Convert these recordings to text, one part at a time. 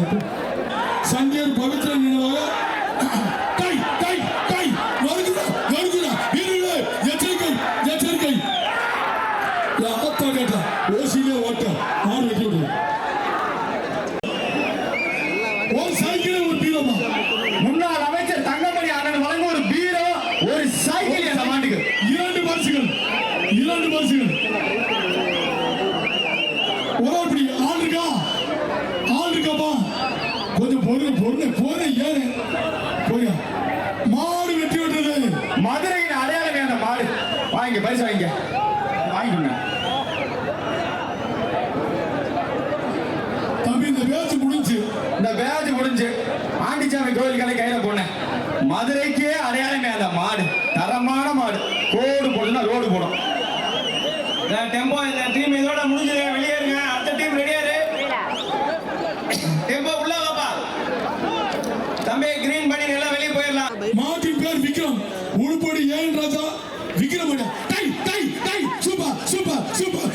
Thank you. பொண்ணு பொண்ணு போற ஏறு. போயா மாடு வெட்டி விட்டுறது மதுரையின் அடையாளம் அந்த மாடு. வாங்க பரிசு வாங்க வாங்கிக்கோங்க. தம்பி இந்த பேச்சு முடிஞ்சு. இந்த பேச்சு முடிஞ்சு ஆண்டிச்சாமி கோயிலுக்கான கையில போனேன். மதுரைக்கே அடையாளமே அந்த மாடு. தரமான மாடு. கோடு போடணும் ரோடு போடும். டெம்போ இந்த டீம் இதோட முடிஞ்சு வெளியேறுங்க. அடுத்த டீம் ரெடியாரு டெம்போ உள்ள அப்படியே கிரீன் பண்ணி எல்லாம் வெளிய போயிரலாம் மாற்றி பிளேயர் விக்ரம். உடுப்படி ஏன் ராஜா? Vikram tie tie tie super super super.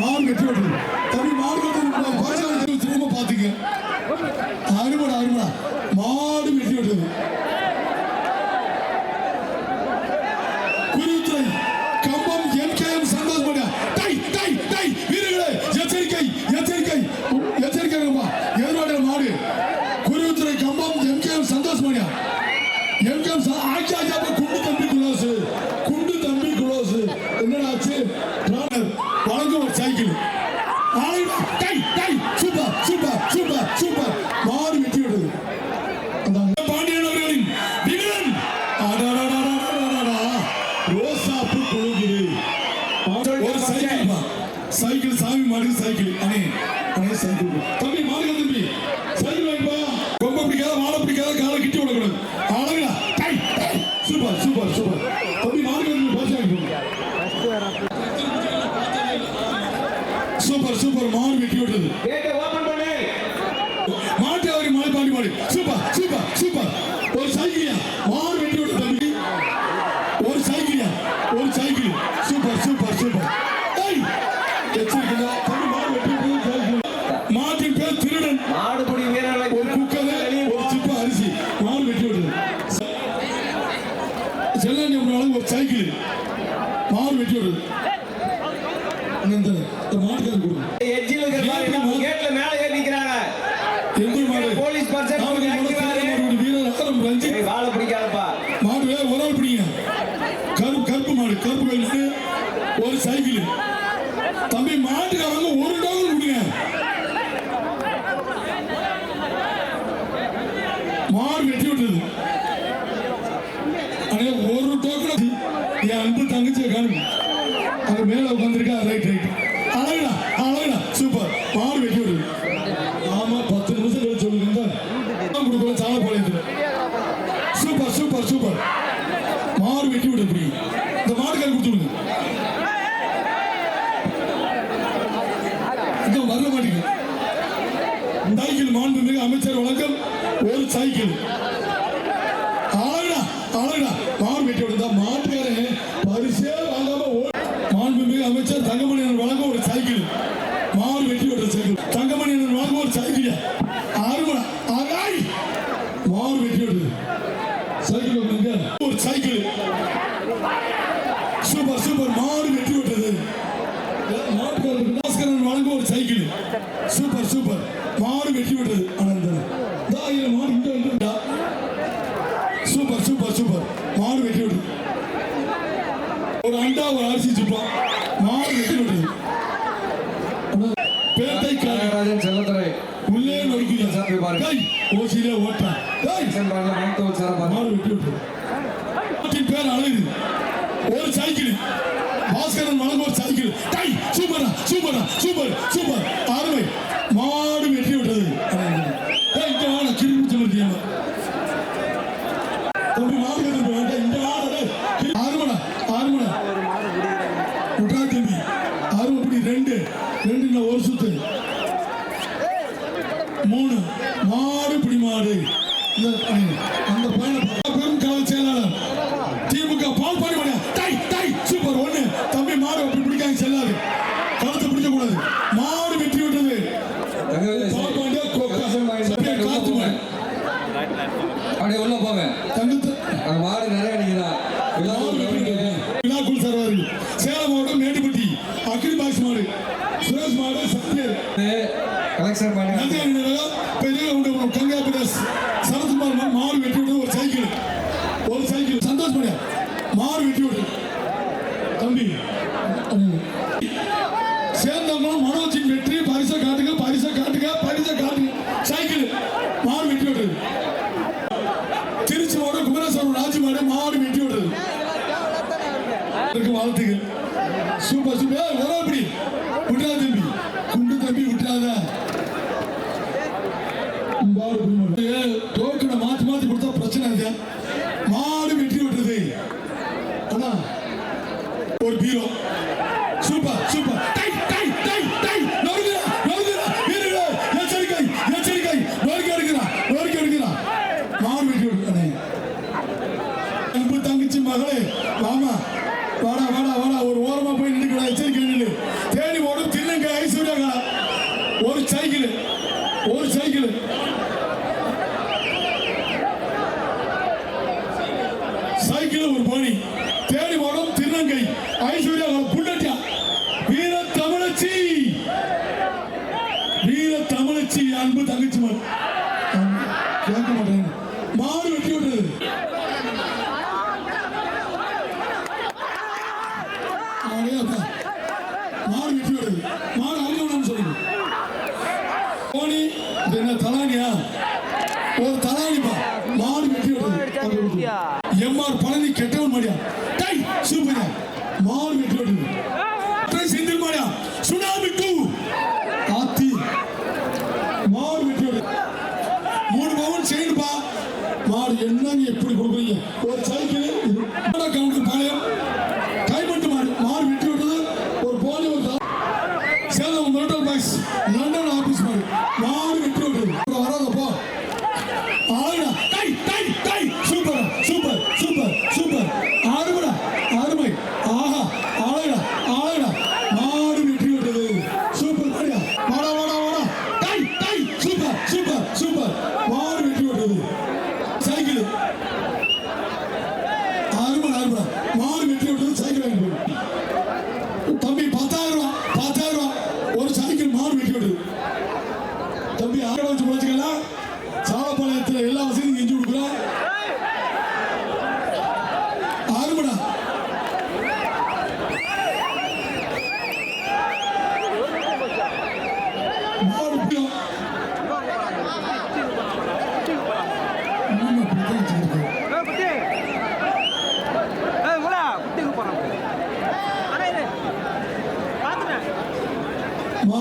மாறு வெற்றி பெற்றது தமிழ் மார்க்கத்தில் பாஜக திரும்ப பார்த்தீங்க அருமடா அருமடா. மாடு வெற்றி பெற்றது குறித்துறை Kambam N K M Santhosh பண்ண டை டை டை. எச்சரிக்கை எச்சரிக்கை. எச்சரிக்கை எதிர்வாட மாடு. குறித்துறை Kambam M K M Santhosh பண்ணியா எம் குண்டு தம்பி குளோசு குண்டு தம்பி குளோசு என்னடா ஆச்சு? சூப்பர் சூப்பர் மான் வெட்டி விட்டது. மாட்டு அவரி மாடு பாடி பாடி சூப்பர் சூப்பர் சூப்பர். ஒரு சைக்கிளியா? மான் வெட்டி விட்டு தம்பி. ஒரு சைக்கிளியா? ஒரு சைக்கிள். Super super super. மாட்டின் பேர் திருடன். மாடுபடி வீரர்களை ஒரு குக்கதை சைக்கிள். மாடு வெட்டி விடுது இந்த மாட்டு primero cuando மாண்புமிகு அமைச்சர் தங்கமணி வழங்க ஒரு சைக்கிள். மாவு வெட்டியோட சைக்கிள். தங்கமணி வழங்க ஒரு சைக்கிள். ஆறுமணி ஆகாய். வெட்டி விடுது சைக்கிள் ஒரு சைக்கிள். Super super. மாடு வெட்டி விட்டது. பாஸ்கரன் வழங்க ஒரு சைக்கிள். Super super. மாடு வெட்டி விடுது ஆனந்தன் தாயிரம் மாடு இங்கே வந்துடா சூப்பர் சூப்பர் சூப்பர். மாடு வெட்டி விட்டது ஒரு அண்டா ஒரு அரிசி சுப்பான் பேட்டை கனகராஜன் செல்லத்துறை உள்ளே நொறுக்கிய சாப்பி பாருங்க. ஓசியிலே ஓட்டான் செல்றாங்க மருத்துவர் சார் மாடு விட்டு விட்டு பேர் அழகு தருவார்கள் சேலம் மாவட்டம் மேட்டுப்பட்டி. அக்ரி பாஸ் மாடு. சுரேஷ் மாடு சத்யர் கலெக்ஷன் பண்ணி அவருக்கு வாழ்த்துகள். Super super. வர அப்படி? விட்டா தம்பி. குண்டு தம்பி விட்டாதா கவுண்டர் பாளையம் மாறு நின்று விட்டது சைக்கிள் வாங்கி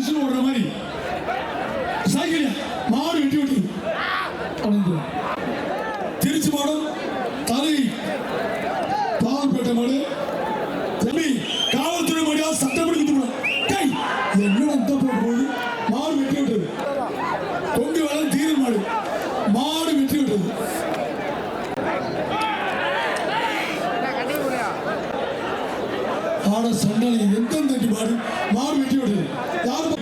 西の裏回に சொன்னாலும் எந்தெந்த மாறு வெட்டி விடுது யார்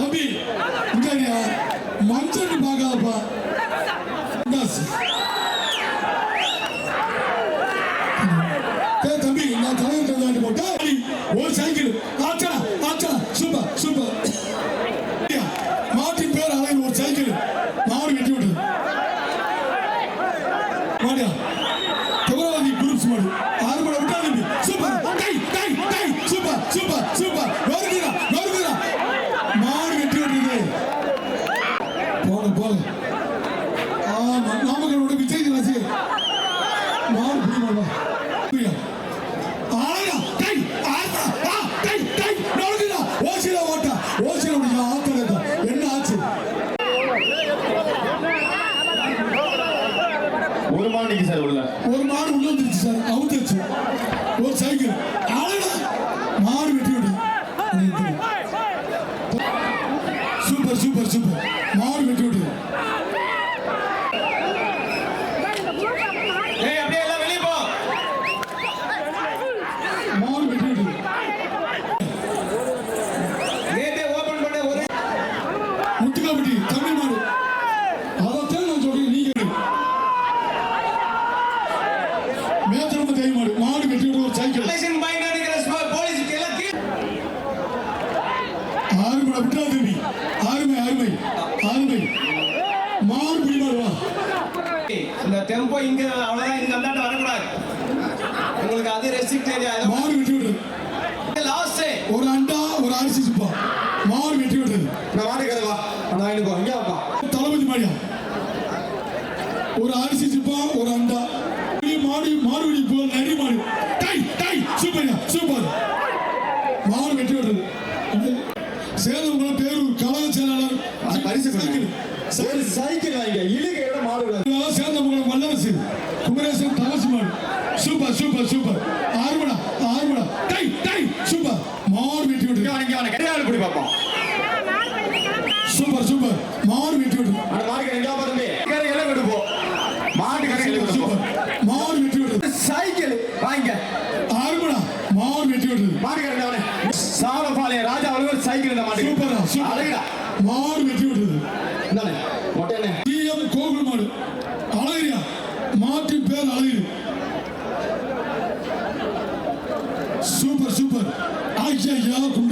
தம்பி இங்க மஞ்சள் பார்க்காதப்பா சூப்பர் சூப்பர் சூப்பர் மாறு வெட்டி விட்டு அப்காதேவி அருமை அருமை அருமை மார்பிடுவா இந்த டெம்போ இங்க அவ்வளவுதான் இந்த அந்தாட்ட வரக்கூடாது. உங்களுக்கு அது ரெஸ்ட்ரிக்ட் ஏரியா மாறு வெட்டி விடுறது. லாஸ்ட் ஒரு அண்டா ஒரு அரிசி சுப்பா. மாறு விட்டு விடுறது. நான் வாடகை வா. நான் எனக்கு இங்க வாப்பா. தளபதி மாதிரியா ஒரு அரிசி சுப்பா ஒரு அண்டா. மாடு மாடு போல் நரி மாடு. Tie tie super super. Sethankulam பேரு கழக செயலாளர் ஒரு சைக்கிள் வாங்க இழுக்க இடம் மாறுவிடாது சேந்தங்குளம் வல்லரசு. குமரேசன் தவசுமான் சூப்பர் சூப்பர் சூப்பர். ஆர்வடா ஆர்வடா டை டை சூப்பர். மார் வெட்டி விட்டு கிடையாது பிடி பார்ப்போம். Super super. மார் வெட்டி விட்டு மாறு வெற்றி விட்டது டி எம் கோகுல் மாடு அழகிரியா மாட்டின் பேர் அழகிரி சூப்பர் சூப்பர் ஐயா குண்டு